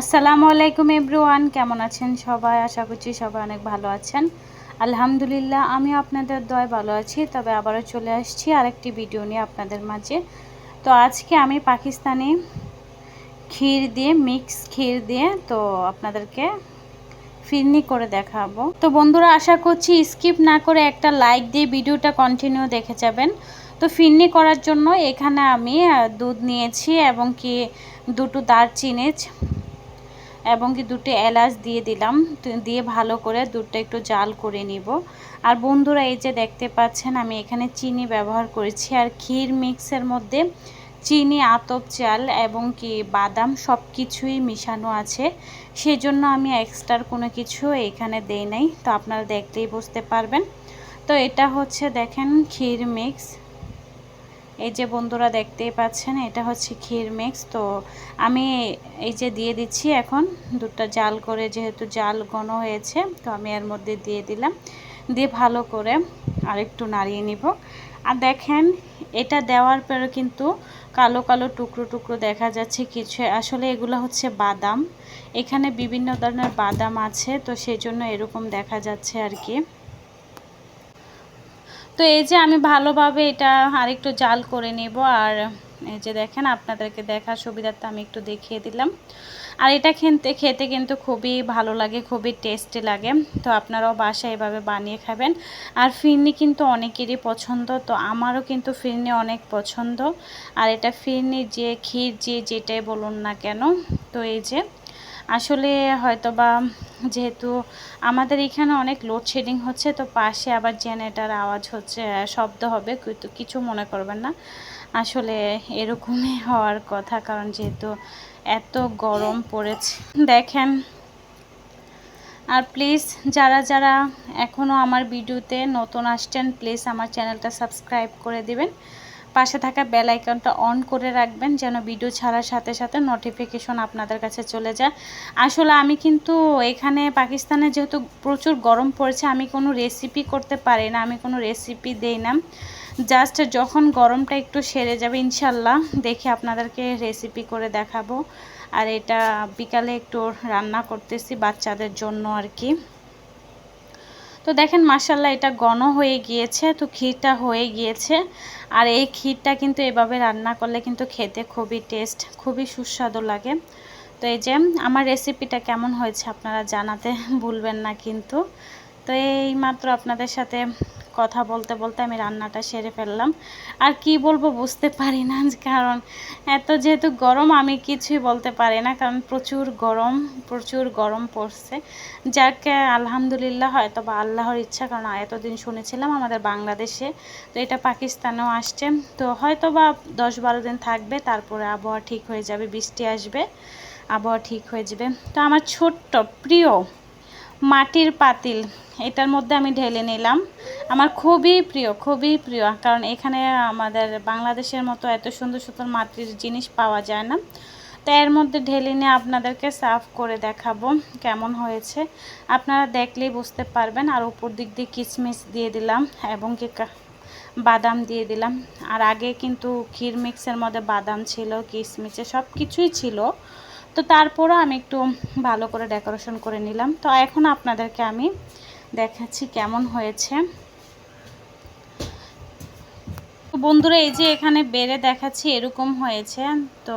আসসালামু আলাইকুম এভরিওয়ান, কেমন আছেন সবাই? আশা করছি সবাই অনেক ভালো আছেন। আলহামদুলিল্লাহ আমি আপনাদের দয় ভালো আছি। তবে আবারও চলে আসছি আরেকটি ভিডিও নিয়ে আপনাদের মাঝে। তো আজকে আমি পাকিস্তানি ক্ষীর দিয়ে, মিক্স ক্ষীর দিয়ে, তো আপনাদেরকে ফিরনি করে দেখাবো। তো বন্ধুরা, আশা করছি স্কিপ না করে একটা লাইক দিয়ে ভিডিওটা কন্টিনিউ দেখে যাবেন। তো ফিরনি করার জন্য এখানে আমি দুধ নিয়েছি এবং কি দুটো দারচিনি এবং কি দুটো এলাচ দিয়ে দিলাম। দিয়ে ভালো করে দুধটা একটু জাল করে নিব। আর বন্ধুরা, এই যে দেখতে পাচ্ছেন, আমি এখানে চিনি ব্যবহার করেছি। আর ক্ষীর মিক্সের মধ্যে চিনি, আতপ চাল এবং কি বাদাম সব কিছুই মিশানো আছে। সেজন্য আমি এক্সট্রার কোনো কিছু এখানে দেই নাই। তো আপনারা দেখলেই বুঝতে পারবেন। তো এটা হচ্ছে, দেখেন, ক্ষীর মিক্স। এই যে বন্ধুরা দেখতেই পাচ্ছেন, এটা হচ্ছে ক্ষীর মিক্স তো আমি এই যে দিয়ে দিচ্ছি এখন দুধটা জাল করে, যেহেতু জাল ঘন হয়েছে, তো আমি এর মধ্যে দিয়ে দিলাম। দিয়ে ভালো করে আরেকটু নাড়িয়ে নিব। আর দেখেন, এটা দেওয়ার পরে কিন্তু কালো কালো টুকরো টুকরো দেখা যাচ্ছে কিছু। আসলে এগুলো হচ্ছে বাদাম। এখানে বিভিন্ন ধরনের বাদাম আছে, তো সেই জন্য এরকম দেখা যাচ্ছে আর কি। তো এই যে আমি ভালোভাবে এটা আরেকটু জাল করে নেব, আর এই যে দেখেন আপনাদেরকে দেখার সুবিধার্থে আমি একটু দেখিয়ে দিলাম। আর এটা খেতে খেতে কিন্তু খুবই ভালো লাগে, খুবই টেস্টি লাগে। তো আপনারাও বাসায় এভাবে বানিয়ে খাবেন। আর ফিরনি কিন্তু অনেকেরই পছন্দ, তো আমারও কিন্তু ফিরনি অনেক পছন্দ। আর এটা ফিরনি যে ক্ষীর যে যেটাই বলুন না কেন, তো এই যে আসলে হয়তো বা যেহেতু আমাদের এখানে অনেক লোডশেডিং হচ্ছে, তো পাশে আবার জেনারেটার আওয়াজ হচ্ছে, শব্দ হবে, কিন্তু কিছু মনে করবেন না। আসলে এরকমই হওয়ার কথা, কারণ যেহেতু এত গরম পড়েছে। দেখেন, আর প্লিজ যারা যারা এখনও আমার ভিডিওতে নতুন আসছেন প্লিজ আমার চ্যানেলটা সাবস্ক্রাইব করে দিবেন। পাশে থাকা বেল আইকনটা অন করে রাখবেন যেন ভিডিও ছাড়ার সাথে সাথে নোটিফিকেশন আপনাদের কাছে চলে যায়। আসলে আমি কিন্তু এখানে পাকিস্তানে যেহেতু প্রচুর গরম পড়েছে, আমি কোনো রেসিপি করতে পারি না, আমি কোনো রেসিপি দেই না। জাস্ট যখন গরমটা একটু সেরে যাবে ইনশাল্লাহ দেখে আপনাদেরকে রেসিপি করে দেখাবো। আর এটা বিকালে একটু রান্না করতেছি বাচ্চাদের জন্য আর কি। তো দেখেন মাসাল্লাহ এটা গণ হয়ে গিয়েছে, তো ক্ষীরটা হয়ে গিয়েছে। আর এই ক্ষীরটা কিন্তু এভাবে রান্না করলে কিন্তু খেতে খুবই টেস্ট খুবই সুস্বাদু লাগে। তো এই যে, আমার রেসিপিটা কেমন হয়েছে আপনারা জানাতে ভুলবেন না কিন্তু। তো এই মাত্র আপনাদের সাথে কথা বলতে বলতে আমি রান্নাটা সেরে ফেললাম। আর কি বলব বুঝতে পারি না, কারণ এত যেহেতু গরম আমি কিছুই বলতে পারি না, কারণ প্রচুর গরম প্রচুর গরম পড়ছে। যাকে আলহামদুলিল্লাহ হয়তো বা আল্লাহর ইচ্ছা, কারণ এতদিন শুনেছিলাম আমাদের বাংলাদেশে, তো এটা পাকিস্তানেও আসছে। তো হয়তো বা দশ বারো দিন থাকবে, তারপরে আবহাওয়া ঠিক হয়ে যাবে, বৃষ্টি আসবে, আবহাওয়া ঠিক হয়ে যাবে। তো আমার ছোট্ট, প্রিয় মাটির পাতিল, এটার মধ্যে আমি ঢেলে নিলাম। আমার খুবই প্রিয় খুবই প্রিয়, কারণ এখানে আমাদের বাংলাদেশের মতো এত সুন্দর সুন্দর মাটির জিনিস পাওয়া যায় না। তো এর মধ্যে ঢেলে নিয়ে আপনাদেরকে সার্ভ করে দেখাবো কেমন হয়েছে। আপনারা দেখলেই বুঝতে পারবেন, আর উপর দিক দিয়ে কিশমিশ দিয়ে দিলাম এবং কি বাদাম দিয়ে দিলাম। আর আগে কিন্তু ক্ষীর মিক্সের মধ্যে বাদাম ছিল কিশমিশে সব কিছুই ছিল। তো তারপরও আমি একটু ভালো করে ডেকোরেশন করে নিলাম। তো এখন আপনাদেরকে আমি দেখাচ্ছি কেমন হয়েছে। বন্ধুরা, এই যে এখানে বেড়ে দেখাচ্ছি এরকম হয়েছে। তো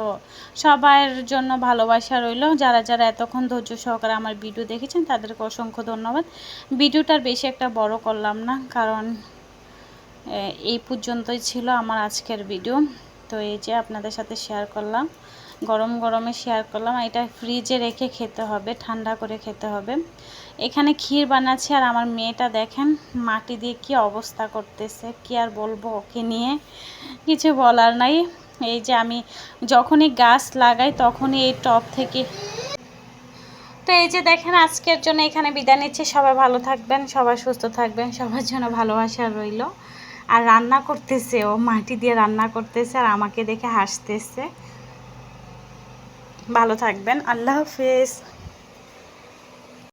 সবার জন্য ভালোবাসা রইল। যারা যারা এতক্ষণ ধৈর্য সহকারে আমার ভিডিও দেখেছেন, তাদেরকে অসংখ্য ধন্যবাদ। ভিডিওটার বেশি একটা বড় করলাম না, কারণ এই পর্যন্তই ছিল আমার আজকের ভিডিও। তো এই যে আপনাদের সাথে শেয়ার করলাম, গরম গরমে শেয়ার করলাম এটা ফ্রিজে রেখে খেতে হবে, ঠান্ডা করে খেতে হবে। এখানে ক্ষীর বানাচ্ছি, আর আমার মেয়েটা দেখেন মাটি দিয়ে কি অবস্থা করতেছে, কি আর বলব ওকে নিয়ে কিছু বলার নাই। এই যে আমি যখনই গাছ লাগাই তখনই এই টপ থেকে তো এই যে দেখেন আজকের জন্য এখানে বিদায় নিচ্ছি, সবাই ভালো থাকবেন, সবাই সুস্থ থাকবেন, সবার জন্য ভালোবাসা রইল। আর রান্না করতেছে, ও মাটি দিয়ে রান্না করতেছে আর আমাকে দেখে হাসতেছে। ভালো থাকবেন, আল্লাহ হাফেজ।